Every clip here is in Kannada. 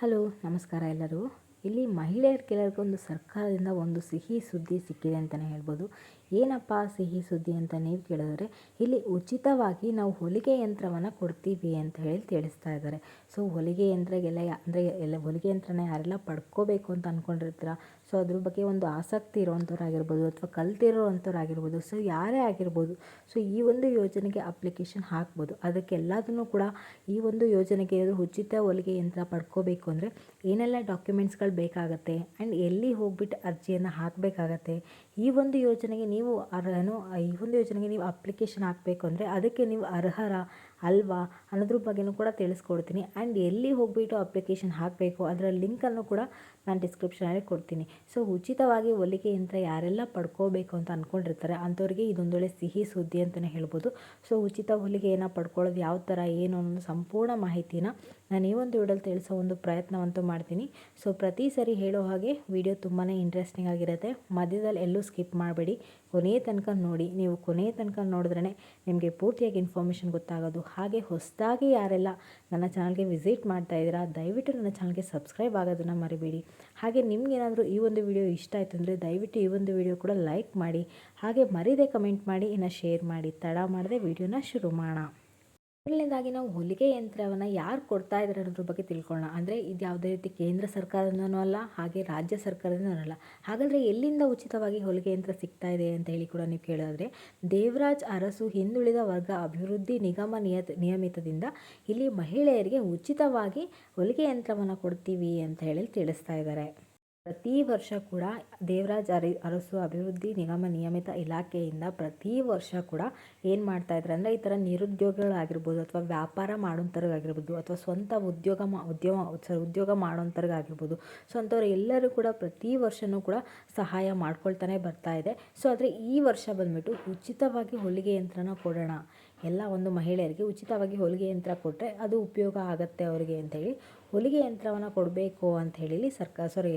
ಹಲೋ ನಮಸ್ಕಾರ ಎಲ್ಲರೂ. ಇಲ್ಲಿ ಮಹಿಳೆಯರ ಕೆಲವರಿಗೊಂದು ಸರ್ಕಾರದಿಂದ ಒಂದು ಸಿಹಿ ಸುದ್ದಿ ಸಿಕ್ಕಿದೆ ಅಂತಲೇ ಹೇಳ್ಬೋದು. ಏನಪ್ಪ ಸಿಹಿ ಸುದ್ದಿ ಅಂತ ನೀವು ಕೇಳಿದ್ರೆ, ಇಲ್ಲಿ ಉಚಿತವಾಗಿ ನಾವು ಹೊಲಿಗೆ ಯಂತ್ರವನ್ನು ಕೊಡ್ತೀವಿ ಅಂತ ಹೇಳಿ ತಿಳಿಸ್ತಾ ಇದ್ದಾರೆ. ಸೊ ಹೊಲಿಗೆ ಯಂತ್ರಗೆಲ್ಲ ಅಂದರೆ ಎಲ್ಲ ಹೊಲಿಗೆ ಯಂತ್ರನ ಯಾರೆಲ್ಲ ಪಡ್ಕೋಬೇಕು ಅಂತ ಅಂದ್ಕೊಂಡಿರ್ತೀರ ಸೊ ಅದ್ರ ಬಗ್ಗೆ ಒಂದು ಆಸಕ್ತಿ ಆಗಿರ್ಬೋದು ಅಥವಾ ಕಲ್ತಿರೋವಂಥವ್ರಾಗಿರ್ಬೋದು ಸೊ ಯಾರೇ ಆಗಿರ್ಬೋದು ಸೊ ಈ ಒಂದು ಯೋಜನೆಗೆ ಅಪ್ಲಿಕೇಶನ್ ಹಾಕ್ಬೋದು. ಅದಕ್ಕೆಲ್ಲದನ್ನು ಕೂಡ ಈ ಒಂದು ಯೋಜನೆಗೆ ಉಚಿತ ಹೊಲಿಗೆ ಯಂತ್ರ ಪಡ್ಕೋಬೇಕು ಅಂದರೆ ಏನೆಲ್ಲ ಡಾಕ್ಯುಮೆಂಟ್ಸ್ಗಳು ಬೇಕಾಗುತ್ತೆ? ಆ್ಯಂಡ್ ಎಲ್ಲಿ ಹೋಗ್ಬಿಟ್ಟು ಅರ್ಜಿಯನ್ನು ಹಾಕಬೇಕಾಗತ್ತೆ? ಈ ಒಂದು ಯೋಜನೆಗೆ ನೀವು ಅರ್ಹನೋ ಈ ಒಂದು ಯೋಜನೆಗೆ ನೀವು ಅಪ್ಲಿಕೇಶನ್ ಹಾಕಬೇಕು ಅಂದರೆ ಅದಕ್ಕೆ ನೀವು ಅರ್ಹರ ಅಲ್ವಾ ಅನ್ನೋದ್ರ ಬಗ್ಗೆಯೂ ಕೂಡ ತಿಳಿಸ್ಕೊಡ್ತೀನಿ. ಆ್ಯಂಡ್ ಎಲ್ಲಿ ಹೋಗಿಬಿಟ್ಟು ಅಪ್ಲಿಕೇಶನ್ ಹಾಕಬೇಕು ಅದರ ಲಿಂಕನ್ನು ಕೂಡ ನಾನು ಡಿಸ್ಕ್ರಿಪ್ಷನಲ್ಲಿ ಕೊಡ್ತೀನಿ. ಸೊ ಉಚಿತವಾಗಿ ಹೊಲಿಗೆ ಯಂತ್ರ ಯಾರೆಲ್ಲ ಪಡ್ಕೋಬೇಕು ಅಂತ ಅಂದ್ಕೊಂಡಿರ್ತಾರೆ ಅಂಥವ್ರಿಗೆ ಇದೊಂದೊಳ್ಳೆ ಸಿಹಿ ಸುದ್ದಿ ಅಂತಲೇ ಹೇಳ್ಬೋದು. ಸೊ ಉಚಿತ ಹೊಲಿಗೆಯನ್ನು ಪಡ್ಕೊಳ್ಳೋದು ಯಾವ ಥರ, ಏನು ಅನ್ನೋ ಸಂಪೂರ್ಣ ಮಾಹಿತಿನ ನಾನು ಈ ಒಂದು ವಿಡಿಯೋಲಿ ತಿಳಿಸೋ ಒಂದು ಪ್ರಯತ್ನವಂತೂ ಮಾಡ್ತೀನಿ. ಸೊ ಪ್ರತಿ ಸರಿ ಹೇಳೋ ಹಾಗೆ ವಿಡಿಯೋ ತುಂಬಾ ಇಂಟ್ರೆಸ್ಟಿಂಗ್ ಆಗಿರುತ್ತೆ. ಮಧ್ಯದಲ್ಲಿ ಎಲ್ಲೂ ಸ್ಕಿಪ್ ಮಾಡಬೇಡಿ. ಕೊನೆಯ ತನಕ ನೋಡಿ, ನೀವು ಕೊನೆಯ ತನಕ ನೋಡಿದ್ರೇ ನಿಮಗೆ ಪೂರ್ತಿಯಾಗಿ ಇನ್ಫಾರ್ಮೇಷನ್ ಗೊತ್ತಾಗೋದು. ಹಾಗೆ ಹೊಸದಾಗಿ ಯಾರೆಲ್ಲ ನನ್ನ ಚಾನಲ್ಗೆ ವಿಸಿಟ್ ಮಾಡ್ತಾ ಇದ್ದೀರಾ, ದಯವಿಟ್ಟು ನನ್ನ ಚಾನಲ್ಗೆ ಸಬ್ಸ್ಕ್ರೈಬ್ ಆಗೋದನ್ನು ಮರಿಬೇಡಿ. ಹಾಗೆ ನಿಮಗೇನಾದರೂ ಈ ಒಂದು ವಿಡಿಯೋ ಇಷ್ಟ ಆಯಿತು ಅಂದರೆ ದಯವಿಟ್ಟು ಈ ಒಂದು ವಿಡಿಯೋ ಕೂಡ ಲೈಕ್ ಮಾಡಿ, ಹಾಗೆ ಮರಿದೇ ಕಮೆಂಟ್ ಮಾಡಿ, ಇನ್ನು ಶೇರ್ ಮಾಡಿ. ತಡ ಮಾಡದೆ ವಿಡಿಯೋನ ಶುರು ಮಾಡೋಣ. ಮೊದಲನೇದಾಗಿ ನಾವು ಹೊಲಿಗೆ ಯಂತ್ರವನ್ನು ಯಾರು ಕೊಡ್ತಾ ಇದ್ದಾರೆ ಅನ್ನೋದ್ರ ಬಗ್ಗೆ ತಿಳ್ಕೊಳ್ಳೋಣ. ಅಂದರೆ ಇದು ಯಾವುದೇ ರೀತಿ ಕೇಂದ್ರ ಸರ್ಕಾರದಿಂದನೂ ಅಲ್ಲ, ಹಾಗೆ ರಾಜ್ಯ ಸರ್ಕಾರದಿಂದನೂ ಅಲ್ಲ. ಹಾಗಾದರೆ ಎಲ್ಲಿಂದ ಉಚಿತವಾಗಿ ಹೊಲಿಗೆ ಯಂತ್ರ ಸಿಗ್ತಾ ಇದೆ ಅಂತ ಹೇಳಿ ಕೂಡ ನೀವು ಕೇಳಿದ್ರೆ, ದೇವರಾಜ್ ಅರಸು ಹಿಂದುಳಿದ ವರ್ಗ ಅಭಿವೃದ್ಧಿ ನಿಗಮ ನಿಯತ, ನಿಯಮಿತದಿಂದ ಇಲ್ಲಿ ಮಹಿಳೆಯರಿಗೆ ಉಚಿತವಾಗಿ ಹೊಲಿಗೆ ಯಂತ್ರವನ್ನು ಕೊಡ್ತೀವಿ ಅಂತ ಹೇಳಿ ತಿಳಿಸ್ತಾ ಇದ್ದಾರೆ ಪ್ರತಿ ವರ್ಷ ಕೂಡ ದೇವರಾಜ್ ಅರಿ, ಅರಸು ಅಭಿವೃದ್ಧಿ ನಿಗಮ ನಿಯಮಿತ ಇಲಾಖೆಯಿಂದ ಪ್ರತಿ ವರ್ಷ ಕೂಡ ಏನು ಮಾಡ್ತಾ ಇದ್ದಾರೆ ಅಂದರೆ ಈ ಥರ ನಿರುದ್ಯೋಗಿಗಳಾಗಿರ್ಬೋದು ಅಥವಾ ವ್ಯಾಪಾರ ಮಾಡೋಂಥವ್ರಿಗಾಗಿರ್ಬೋದು ಅಥವಾ ಸ್ವಂತ ಉದ್ಯೋಗ ಮಾ ಉದ್ಯೋಗ ಉದ್ಯೋಗ ಮಾಡೋಂಥವ್ರಿಗಾಗಿರ್ಬೋದು ಸೊ ಅಂಥವ್ರು ಎಲ್ಲರೂ ಕೂಡ ಪ್ರತಿ ವರ್ಷವೂ ಕೂಡ ಸಹಾಯ ಮಾಡ್ಕೊಳ್ತಾನೆ ಬರ್ತಾ ಇದೆ. ಸೊ ಆದರೆ ಈ ವರ್ಷ ಬಂದುಬಿಟ್ಟು ಉಚಿತವಾಗಿ ಹೊಲಿಗೆ ಯಂತ್ರನ ಕೊಡೋಣ. ಎಲ್ಲ ಒಂದು ಮಹಿಳೆಯರಿಗೆ ಉಚಿತವಾಗಿ ಹೊಲಿಗೆ ಯಂತ್ರ ಕೊಟ್ಟರೆ ಅದು ಉಪಯೋಗ ಆಗುತ್ತೆ ಅವರಿಗೆ ಅಂತೇಳಿ ಹೊಲಿಗೆ ಯಂತ್ರವನ್ನು ಕೊಡಬೇಕು ಅಂತ ಹೇಳಿ ಸರ್ಕಾರ ಸಾರಿ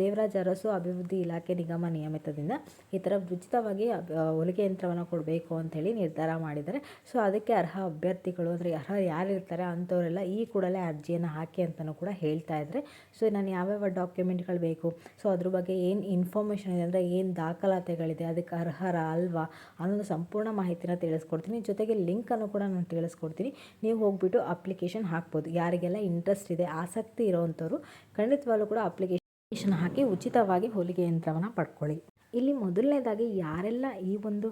ದೇವರಾಜ ಅರಸು ಅಭಿವೃದ್ಧಿ ಇಲಾಖೆ ನಿಗಮ ನಿಯಮಿತದಿಂದ ಈ ಥರ ಉಚಿತವಾಗಿ ಹೊಲಿಗೆ ಯಂತ್ರವನ್ನು ಕೊಡಬೇಕು ಅಂಥೇಳಿ ನಿರ್ಧಾರ ಮಾಡಿದ್ದಾರೆ. ಸೊ, ಅದಕ್ಕೆ ಅರ್ಹ ಅಭ್ಯರ್ಥಿಗಳು ಅಂದರೆ ಅರ್ಹ ಯಾರಿರ್ತಾರೆ ಅಂಥವರೆಲ್ಲ ಈ ಕೂಡಲೇ ಅರ್ಜಿಯನ್ನು ಹಾಕಿ ಅಂತಲೂ ಕೂಡ ಹೇಳ್ತಾ ಇದ್ದಾರೆ ಸೊ ನಾನು ಯಾವ್ಯಾವ ಡಾಕ್ಯುಮೆಂಟ್ಗಳು ಬೇಕು? ಸೊ, ಅದ್ರ ಬಗ್ಗೆ ಏನು ಇನ್ಫಾರ್ಮೇಷನ್ ಇದೆ ಅಂದರೆ ಏನು ದಾಖಲಾತಿಗಳಿದೆ, ಅದಕ್ಕೆ ಅರ್ಹರ ಅಲ್ವಾ ಅನ್ನೋದು ಸಂಪೂರ್ಣ ಮಾಹಿತಿನ ತಿಳಿಸ್ಕೊಡ್ತೀನಿ. ಜೊತೆಗೆ ಲಿಂಕನ್ನು ಕೂಡ ನಾನು ತಿಳಿಸ್ಕೊಡ್ತೀನಿ. ನೀವು ಹೋಗ್ಬಿಟ್ಟು ಅಪ್ಲಿಕೇಶನ್ ಹಾಕ್ಬೋದು. ಯಾರಿಗೆಲ್ಲ ಇಂಟ್ರೆಸ್ಟ್ ಇದೆ, ಆಸಕ್ತಿ ಇರೋವಂಥವ್ರು ಖಂಡಿತವಾಗ್ಲೂ ಕೂಡ ಅಪ್ಲಿಕೇಶನ್ ಹಾಕಿ ಉಚಿತವಾಗಿ ಹೊಲಿಗೆ ಯಂತ್ರವನ್ನು ಪಡ್ಕೊಳ್ಳಿ. ಇಲ್ಲಿ ಮೊದಲನೇದಾಗಿ ಯಾರೆಲ್ಲ ಈ ಒಂದು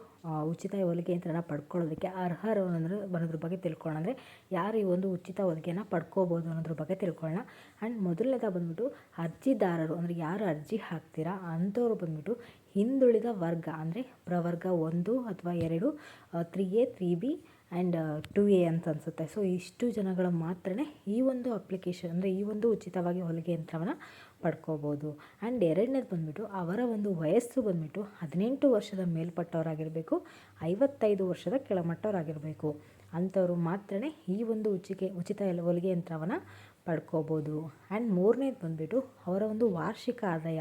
ಉಚಿತ ಹೊಲಿಗೆ ಯಂತ್ರನ ಪಡ್ಕೊಳ್ಳೋದಕ್ಕೆ ಅರ್ಹರು ಅನ್ನೋದ್ರ ಅನ್ನೋದ್ರ ಬಗ್ಗೆ ತಿಳ್ಕೊಳ್ಳೋಣ. ಅಂದರೆ ಯಾರು ಈ ಒಂದು ಉಚಿತ ಹೊಲಿಗೆನ ಪಡ್ಕೋಬೋದು ಅನ್ನೋದ್ರ ಬಗ್ಗೆ ತಿಳ್ಕೊಳ್ಳೋಣ. ಆ್ಯಂಡ್ ಮೊದಲನೇದಾಗ ಬಂದ್ಬಿಟ್ಟು ಅರ್ಜಿದಾರರು, ಅಂದರೆ ಯಾರು ಅರ್ಜಿ ಹಾಕ್ತೀರಾ ಅಂಥವ್ರು ಬಂದ್ಬಿಟ್ಟು ಹಿಂದುಳಿದ ವರ್ಗ, ಅಂದರೆ ಪ್ರವರ್ಗ ಒಂದು ಅಥವಾ ಎರಡು three A, three B and two A ಅಂತ ಅನಿಸುತ್ತೆ. ಸೊ ಇಷ್ಟು ಜನಗಳು ಮಾತ್ರ ಈ ಒಂದು ಅಪ್ಲಿಕೇಶನ್ ಅಂದರೆ ಈ ಒಂದು ಉಚಿತವಾಗಿ ಹೊಲಿಗೆ ಯಂತ್ರವನ್ನು ಪಡ್ಕೋಬೋದು. ಆ್ಯಂಡ್ ಎರಡನೇದು ಬಂದುಬಿಟ್ಟು ಅವರ ಒಂದು ವಯಸ್ಸು ಬಂದುಬಿಟ್ಟು ಹದಿನೆಂಟು ವರ್ಷದ ಮೇಲ್ಪಟ್ಟವರಾಗಿರಬೇಕು, ಐವತ್ತೈದು ವರ್ಷದ ಕೆಳಮಟ್ಟವರಾಗಿರಬೇಕು. ಅಂಥವ್ರು ಮಾತ್ರ ಈ ಒಂದು ಉಚಿಕೆ, ಉಚಿತ ಹೊಲಿಗೆ ಯಂತ್ರವನ್ನು ಪಡ್ಕೋಬೋದು. ಆ್ಯಂಡ್ ಮೂರನೇದು ಬಂದುಬಿಟ್ಟು ಅವರ ಒಂದು ವಾರ್ಷಿಕ ಆದಾಯ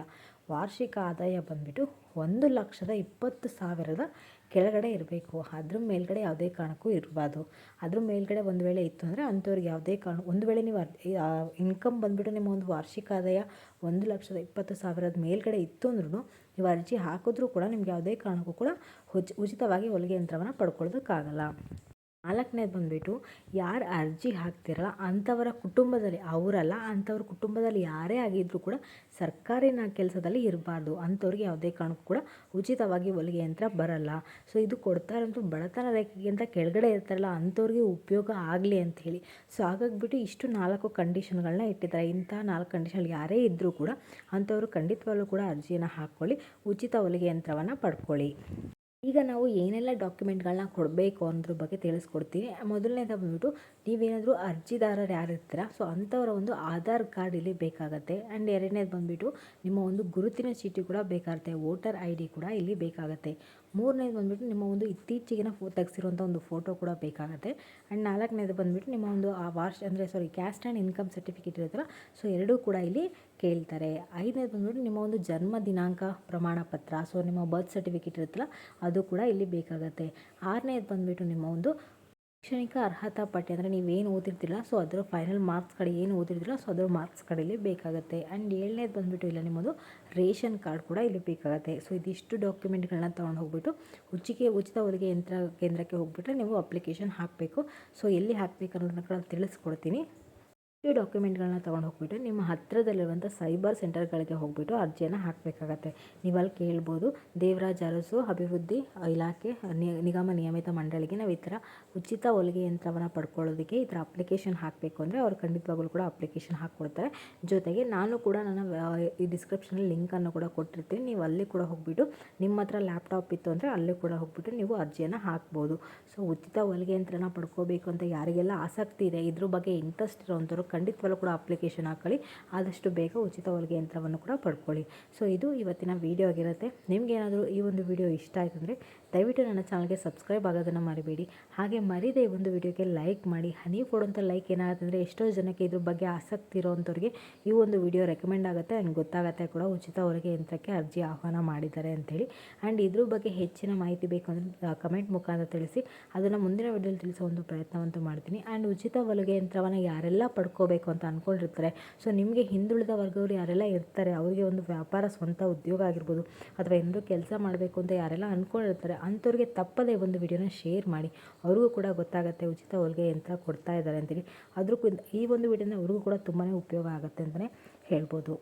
ವಾರ್ಷಿಕ ಆದಾಯ ಬಂದುಬಿಟ್ಟು ಒಂದು ಲಕ್ಷದ ಇಪ್ಪತ್ತು ಸಾವಿರದ ಕೆಳಗಡೆ ಇರಬೇಕು. ಅದ್ರ ಮೇಲ್ಗಡೆ ಯಾವುದೇ ಕಾರಣಕ್ಕೂ ಇರಬಾರ್ದು. ಅದ್ರ ಮೇಲ್ಗಡೆ ಒಂದು ವೇಳೆ ಇತ್ತು ಅಂದರೆ ಅಂಥವ್ರಿಗೆ ಯಾವುದೇ ಕಾರಣ, ಒಂದು ವೇಳೆ ನೀವು ಇನ್ಕಮ್ ಬಂದುಬಿಟ್ಟು ನಿಮ್ಮ ಒಂದು ವಾರ್ಷಿಕ ಆದಾಯ ಒಂದು ಲಕ್ಷದ ಇಪ್ಪತ್ತು ಸಾವಿರದ ಮೇಲ್ಗಡೆ ಇತ್ತು ಅಂದ್ರೂ ನೀವು ಅರ್ಜಿ ಹಾಕಿದ್ರೂ ಕೂಡ ನಿಮ್ಗೆ ಯಾವುದೇ ಕಾರಣಕ್ಕೂ ಕೂಡ ಉಚಿತವಾಗಿ ಹೊಲಿಗೆ ಯಂತ್ರವನ್ನು ಪಡ್ಕೊಳ್ಳೋದಕ್ಕಾಗಲ್ಲ. ನಾಲ್ಕನೇದು ಬಂದುಬಿಟ್ಟು, ಯಾರು ಅರ್ಜಿ ಹಾಕ್ತಿರಲ್ಲ ಅಂಥವರ ಕುಟುಂಬದಲ್ಲಿ, ಅವರಲ್ಲ ಅಂಥವ್ರ ಕುಟುಂಬದಲ್ಲಿ ಯಾರೇ ಆಗಿದ್ದರೂ ಕೂಡ ಸರ್ಕಾರಿ ಕೆಲಸದಲ್ಲಿ ಇರಬಾರ್ದು. ಅಂಥವ್ರಿಗೆ ಯಾವುದೇ ಕಾರಣಕ್ಕೂ ಕೂಡ ಉಚಿತವಾಗಿ ಹೊಲಿಗೆ ಯಂತ್ರ ಬರಲ್ಲ. ಸೊ ಇದು ಕೊಡ್ತಾ ಬಡತನ ರೇಖೆಗಿಂತ ಕೆಳಗಡೆ ಇರ್ತಾರಲ್ಲ ಅಂಥವ್ರಿಗೆ ಉಪಯೋಗ ಆಗಲಿ ಅಂಥೇಳಿ ಸೊ ಹಾಗಾಗಿಬಿಟ್ಟು ಇಷ್ಟು ನಾಲ್ಕು ಕಂಡೀಷನ್ಗಳನ್ನ ಇಟ್ಟಿದ್ದಾರೆ. ಇಂಥ ನಾಲ್ಕು ಕಂಡೀಷನ್ ಯಾರೇ ಇದ್ದರೂ ಕೂಡ ಅಂಥವ್ರು ಖಂಡಿತವಾಗ್ಲೂ ಕೂಡ ಅರ್ಜಿಯನ್ನು ಹಾಕ್ಕೊಳ್ಳಿ, ಉಚಿತ ಹೊಲಿಗೆ ಯಂತ್ರವನ್ನು ಪಡ್ಕೊಳ್ಳಿ. ಈಗ ನಾವು ಏನೆಲ್ಲ ಡಾಕ್ಯುಮೆಂಟ್ಗಳನ್ನ ಕೊಡಬೇಕು ಅನ್ನೋದ್ರ ಬಗ್ಗೆ ತಿಳಿಸ್ಕೊಡ್ತೀನಿ. ಮೊದಲನೇದು ಬಂದ್ಬಿಟ್ಟು ನೀವೇನಾದರೂ ಅರ್ಜಿದಾರರು ಯಾರು ಇರ್ತೀರ ಸೊ ಅಂಥವರ ಒಂದು ಆಧಾರ್ ಕಾರ್ಡ್ ಇಲ್ಲಿ ಬೇಕಾಗುತ್ತೆ. ಆ್ಯಂಡ್ ಎರಡನೇದು ಬಂದುಬಿಟ್ಟು ನಿಮ್ಮ ಒಂದು ಗುರುತಿನ ಚೀಟಿ ಕೂಡ ಬೇಕಾಗುತ್ತೆ. ವೋಟರ್ ಐ ಡಿ ಕೂಡ ಇಲ್ಲಿ ಬೇಕಾಗುತ್ತೆ. ಮೂರನೇದು ಬಂದುಬಿಟ್ಟು ನಿಮ್ಮ ಒಂದು ಇತ್ತೀಚೆಗಿನ ಫೋ, ತೆಗೆಸಿರುವಂಥ ಒಂದು ಫೋಟೋ ಕೂಡ ಬೇಕಾಗುತ್ತೆ. ಆ್ಯಂಡ್ ನಾಲ್ಕನೇದು ಬಂದುಬಿಟ್ಟು ನಿಮ್ಮ ಒಂದು ಆ ವಾರ್ಷ, ಅಂದರೆ sorry caste and income certificate ಇರುತ್ತಲ್ಲ, ಸೊ ಎರಡೂ ಕೂಡ ಇಲ್ಲಿ ಕೇಳ್ತಾರೆ. ಐದನೇದು ಬಂದ್ಬಿಟ್ಟು ನಿಮ್ಮ ಒಂದು ಜನ್ಮ ದಿನಾಂಕ ಪ್ರಮಾಣ ಪತ್ರ ಸೊ ನಿಮ್ಮ ಬರ್ತ್ ಸರ್ಟಿಫಿಕೇಟ್ ಇರುತ್ತಲ್ಲ, ಅದು ಕೂಡ ಇಲ್ಲಿ ಬೇಕಾಗುತ್ತೆ. ಆರನೇದು ಬಂದುಬಿಟ್ಟು ನಿಮ್ಮ ಒಂದು ಶೈಕ್ಷಣಿಕ ಅರ್ಹತಾ ಪಟ್ಟಿ, ಅಂದರೆ ನೀವೇನು ಓದಿರ್ತಿಲ್ಲ ಸೊ ಅದರ ಫೈನಲ್ ಮಾರ್ಕ್ಸ್ ಕಡೆ ಏನು ಓದಿರ್ತಿಲ್ಲ ಸೊ ಅದರ ಮಾರ್ಕ್ಸ್ ಕಡೆಯಲ್ಲಿ ಬೇಕಾಗುತ್ತೆ. ಆ್ಯಂಡ್ ಏಳನೇದು ಬಂದುಬಿಟ್ಟು ಇಲ್ಲ, ನಿಮ್ಮದು ರೇಷನ್ ಕಾರ್ಡ್ ಕೂಡ ಇಲ್ಲಿ ಬೇಕಾಗುತ್ತೆ. ಸೊ ಇದಿಷ್ಟು ಡಾಕ್ಯುಮೆಂಟ್ಗಳನ್ನ ತೊಗೊಂಡು ಹೋಗ್ಬಿಟ್ಟು ಉಚ್ಚಿಗೆ ಉಚಿತ ಹೊಲಿಗೆ ಯಂತ್ರ ಕೇಂದ್ರಕ್ಕೆ ಹೋಗ್ಬಿಟ್ರೆ ನೀವು ಅಪ್ಲಿಕೇಶನ್ ಹಾಕಬೇಕು. ಸೊ ಎಲ್ಲಿ ಹಾಕಬೇಕು ಅನ್ನೋದನ್ನ ಕೂಡ ತಿಳಿಸ್ಕೊಡ್ತೀನಿ. ಈ ಡಾಕ್ಯುಮೆಂಟ್ಗಳನ್ನ ತೊಗೊಂಡು ಹೋಗ್ಬಿಟ್ಟು ನಿಮ್ಮ ಹತ್ತಿರದಲ್ಲಿರುವಂಥ ಸೈಬರ್ ಸೆಂಟರ್ಗಳಿಗೆ ಹೋಗ್ಬಿಟ್ಟು ಅರ್ಜಿಯನ್ನು ಹಾಕಬೇಕಾಗತ್ತೆ. ನೀವು ಅಲ್ಲಿ ಕೇಳ್ಬೋದು, ದೇವರಾಜ್ ಅರಸು ಅಭಿವೃದ್ಧಿ ಇಲಾಖೆ ನಿಗಮ ನಿಯಮಿತ ಮಂಡಳಿಗೆ ನಾವು ಈ ಥರ ಉಚಿತ ಹೊಲಿಗೆ ಯಂತ್ರವನ್ನು ಪಡ್ಕೊಳ್ಳೋದಕ್ಕೆ ಈ ಥರ ಅಪ್ಲಿಕೇಶನ್ ಹಾಕಬೇಕು ಅಂದರೆ ಅವ್ರು ಖಂಡಿತವಾಗ್ಲೂ ಕೂಡ ಅಪ್ಲಿಕೇಶನ್ ಹಾಕ್ಕೊಡ್ತಾರೆ. ಜೊತೆಗೆ ನಾನು ಕೂಡ ನನ್ನ ಈ ಡಿಸ್ಕ್ರಿಪ್ಷನಲ್ಲಿ ಲಿಂಕನ್ನು ಕೂಡ ಕೊಟ್ಟಿರ್ತೀನಿ. ನೀವು ಅಲ್ಲಿ ಕೂಡ ಹೋಗ್ಬಿಟ್ಟು ನಿಮ್ಮ ಹತ್ರ ಲ್ಯಾಪ್ಟಾಪ್ ಇತ್ತು ಅಂದರೆ ಅಲ್ಲಿ ಕೂಡ ಹೋಗ್ಬಿಟ್ಟು ನೀವು ಅರ್ಜಿಯನ್ನು ಹಾಕ್ಬೋದು. ಸೊ ಉಚಿತ ಹೊಲಿಗೆ ಯಂತ್ರನ ಪಡ್ಕೋಬೇಕು ಅಂತ ಯಾರಿಗೆಲ್ಲ ಆಸಕ್ತಿ ಇದೆ, ಇದ್ರ ಬಗ್ಗೆ ಇಂಟ್ರೆಸ್ಟ್ ಇರೋವಂಥವ್ರು ಖಂಡಿತವಾಗ್ಲೂ ಕೂಡ ಅಪ್ಲಿಕೇಶನ್ ಹಾಕೊಳ್ಳಿ. ಆದಷ್ಟು ಬೇಗ ಉಚಿತ ಹೊಲಿಗೆ ಯಂತ್ರವನ್ನು ಕೂಡ ಪಡ್ಕೊಳ್ಳಿ. ಸೊ ಇದು ಇವತ್ತಿನ ವೀಡಿಯೋ ಆಗಿರುತ್ತೆ. ನಿಮಗೇನಾದರೂ ಈ ಒಂದು ವಿಡಿಯೋ ಇಷ್ಟ ಆಯ್ತು ಅಂದರೆ ದಯವಿಟ್ಟು ನನ್ನ ಚಾನಲ್ಗೆ ಸಬ್ಸ್ಕ್ರೈಬ್ ಆಗೋದನ್ನು ಮರಿಬೇಡಿ. ಹಾಗೆ ಮರಿದೇ ಈ ಒಂದು ವಿಡಿಯೋಗೆ ಲೈಕ್ ಮಾಡಿ. ಹನಿ ಕೊಡುವಂಥ ಲೈಕ್ ಏನಾಗುತ್ತೆ ಎಷ್ಟೋ ಜನಕ್ಕೆ ಇದ್ರ ಬಗ್ಗೆ ಆಸಕ್ತಿ ಇರೋವಂಥವ್ರಿಗೆ ಈ ಒಂದು ವಿಡಿಯೋ ರೆಕಮೆಂಡ್ ಆಗುತ್ತೆ. ಆ್ಯಂಡ್ ಗೊತ್ತಾಗುತ್ತೆ ಕೂಡ ಉಚಿತ ಹೊಲಿಗೆ ಯಂತ್ರಕ್ಕೆ ಅರ್ಜಿ ಆಹ್ವಾನ ಮಾಡಿದ್ದಾರೆ ಅಂಥೇಳಿ. ಆ್ಯಂಡ್ ಇದ್ರ ಬಗ್ಗೆ ಹೆಚ್ಚಿನ ಮಾಹಿತಿ ಬೇಕು ಅಂದರೆ ಕಮೆಂಟ್ ಮುಖಾಂತರ ತಿಳಿಸಿ. ಅದನ್ನು ಮುಂದಿನ ವಿಡಿಯೋಲಿ ತಿಳಿಸೋ ಒಂದು ಪ್ರಯತ್ನವಂತೂ ಮಾಡ್ತೀನಿ. ಆ್ಯಂಡ್ ಉಚಿತ ಹೊಲಿಗೆ ಯಂತ್ರವನ್ನು ಯಾರೆಲ್ಲ ಪಡ್ಕೋಬೇಕು ಅಂತ ಅಂದ್ಕೊಂಡಿರ್ತಾರೆ ಸೊ ನಿಮಗೆ ಹಿಂದುಳಿದ ವರ್ಗದವರು ಯಾರೆಲ್ಲ ಇರ್ತಾರೆ, ಅವರಿಗೆ ಒಂದು ವ್ಯಾಪಾರ ಸ್ವಂತ ಉದ್ಯೋಗ ಆಗಿರ್ಬೋದು ಅಥವಾ ಏನಾದರೂ ಕೆಲಸ ಮಾಡಬೇಕು ಅಂತ ಯಾರೆಲ್ಲ ಅಂದ್ಕೊಂಡಿರ್ತಾರೆ ಅಂಥವ್ರಿಗೆ ತಪ್ಪದೇ ಒಂದು ವಿಡಿಯೋನ ಶೇರ್ ಮಾಡಿ. ಅವ್ರಿಗೂ ಕೂಡ ಗೊತ್ತಾಗುತ್ತೆ, ಉಚಿತ ಹೊಲಿಗೆ ಯಂತ್ರ ಕೊಡ್ತಾ ಇದ್ದಾರೆ ಅಂತೇಳಿ ಅದ್ರ ಈ ಒಂದು ವಿಡಿಯೋನ ಅವ್ರಿಗೂ ಕೂಡ ತುಂಬಾ ಉಪಯೋಗ ಆಗುತ್ತೆ ಅಂತಲೇ ಹೇಳ್ಬೋದು.